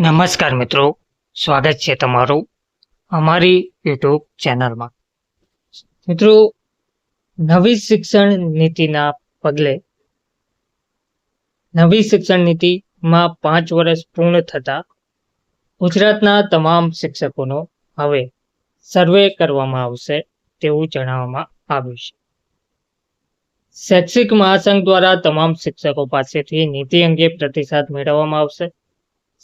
નમસ્કાર મિત્રો. સ્વાગત છે તમારું અમારી યુટ્યુબ ચેનલમાં. મિત્રો, નવી શિક્ષણ નીતિના પગલે નવી શિક્ષણ નીતિમાં પાંચ વર્ષ પૂર્ણ થતા ગુજરાતના તમામ શિક્ષકોનો હવે સર્વે કરવામાં આવશે તેવું જણાવવામાં આવ્યું છે. શૈક્ષિક મહાસંઘ દ્વારા તમામ શિક્ષકો પાસેથી નીતિ અંગે પ્રતિસાદ મેળવવામાં આવશે.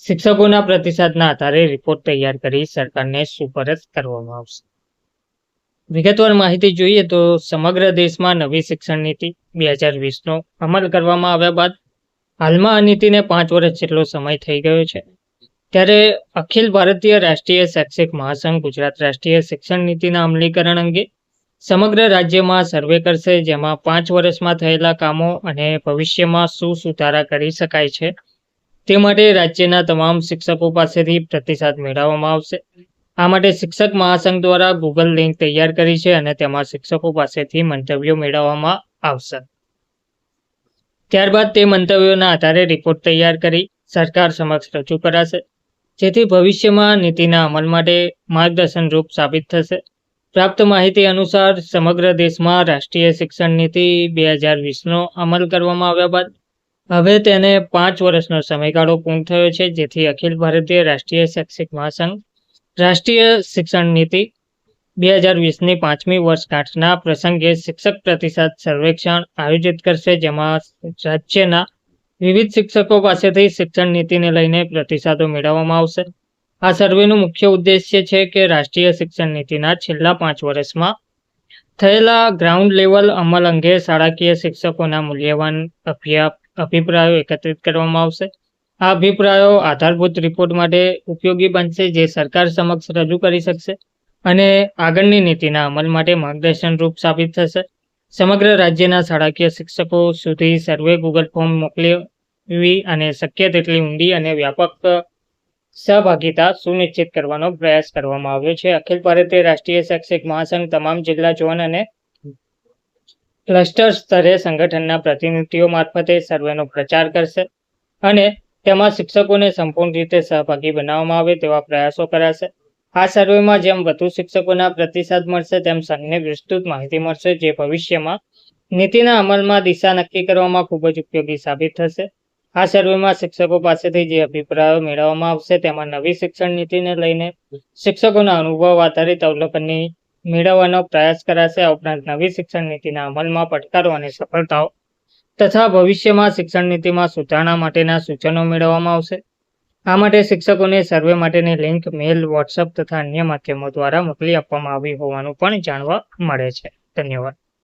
શિક્ષકોના પ્રતિસાદના આધારે રિપોર્ટ તૈયાર કરી સરકારને સુપરત કરવામાં આવશે. વિગતવાર માહિતી જોઈએ તો સમગ્ર દેશમાં નવી શિક્ષણ નીતિ બે હજાર વીસનો અમલ કરવામાં આવ્યા બાદ હાલમાં આ નીતિને પાંચ વર્ષ જેટલો સમય થઈ ગયો છે. ત્યારે અખિલ ભારતીય રાષ્ટ્રીય શૈક્ષિક મહાસંઘ ગુજરાત રાષ્ટ્રીય શિક્ષણ નીતિના અમલીકરણ અંગે સમગ્ર રાજ્યમાં સર્વે કરશે, જેમાં પાંચ વર્ષમાં થયેલા કામો અને ભવિષ્યમાં શું સુધારા કરી શકાય છે. તે માટે રાજ્યના તમામ શિક્ષકો પાસેથી પ્રતિસાદ મેળવવામાં આવશે. આ માટે શિક્ષક મહાસંઘ દ્વારા ગૂગલ લિંક તૈયાર કરી છે અને તેમાં શિક્ષકો પાસેથી મંતવ્યો મેળવવામાં આવશે. ત્યારબાદ તે મંતવ્યોના આધારે રિપોર્ટ તૈયાર કરી સરકાર સમક્ષ રજૂ કરાશે, જેથી ભવિષ્યમાં નીતિના અમલ માટે માર્ગદર્શન રૂપ સાબિત થશે. પ્રાપ્ત માહિતી અનુસાર સમગ્ર દેશમાં રાષ્ટ્રીય શિક્ષણ નીતિ બે હજાર વીસનો અમલ કરવામાં આવ્યા બાદ હવે તેને પાંચ વર્ષનો સમયગાળો પૂર્ણ થયો છે, જેથી અખિલ ભારતીય રાષ્ટ્રીય શૈક્ષિક મહાસંઘ, રાષ્ટ્રીય શિક્ષણ નીતિ બે હજાર વીસની પાંચમી વર્ષગાંઠના પ્રસંગે શિક્ષક પ્રતિસાદ સર્વેક્ષણ આયોજિત કરશે, જેમાં રાજ્યના વિવિધ શિક્ષકો પાસેથી શિક્ષણ નીતિને લઈને પ્રતિસાદો મેળવવામાં આવશે. આ સર્વેનું મુખ્ય ઉદ્દેશ્ય છે કે રાષ્ટ્રીય શિક્ષણ નીતિના છેલ્લા પાંચ વર્ષમાં થયેલા ગ્રાઉન્ડ લેવલ અમલ અંગે શાળાકીય શિક્ષકોના મૂલ્યવાન અભ્યા અભિપ્રાયો એકત્રિત કરવામાં આવશે. આ અભિપ્રાયો આધારભૂત રિપોર્ટ માટે ઉપયોગી બનશે જે સરકાર સમક્ષ રજૂ કરી શકશે અને આગળની નીતિના અમલ માટે માર્ગદર્શન રૂપ સાબિત થશે. સમગ્ર રાજ્યના શાળાકીય શિક્ષકો સુધી સર્વે ગૂગલ ફોર્મ મોકલવી અને શક્ય તેટલી ઊંડી અને વ્યાપક સહભાગીતા સુનિશ્ચિત કરવાનો પ્રયાસ કરવામાં આવ્યો છે. અખિલ ભારતીય રાષ્ટ્રીય શૈક્ષિક મહાસંઘ, તમામ જિલ્લા ઝોન અને ક્લસ્ટર સ્તરે સંગઠનના પ્રતિનિધિઓ મારફતે સર્વેનો પ્રચાર કરશે અને તેમાં શિક્ષકોને સંપૂર્ણ રીતે સહભાગી બનાવવામાં આવે તેવા પ્રયાસો કરાશે. આ સર્વેમાં જેમ વધુ શિક્ષકોના પ્રતિસાદ મળશે, તેમ સંઘને વિસ્તૃત માહિતી મળશે, જે ભવિષ્યમાં નીતિના અમલમાં દિશા નક્કી કરવામાં ખૂબ જ ઉપયોગી સાબિત થશે. આ સર્વેમાં શિક્ષકો પાસેથી જે અભિપ્રાયો મેળવવામાં આવશે, તેમાં નવી શિક્ષણ નીતિને લઈને શિક્ષકોના અનુભવ આધારિત અવલોકનની મેળવવાનો પ્રયાસ કરાશે. ઉપરાંત નવી શિક્ષણ નીતિના અમલમાં પડકારો અને સફળતાઓ તથા ભવિષ્યમાં શિક્ષણ નીતિમાં સુધારણા માટેના સૂચનો મેળવવામાં આવશે. આ માટે શિક્ષકોને સર્વે માટેની લિંક, મેલ વોટ્સઅપ તથા અન્ય માધ્યમો દ્વારા મોકલી આપવામાં આવી હોવાનું પણ જાણવા મળે છે. ધન્યવાદ.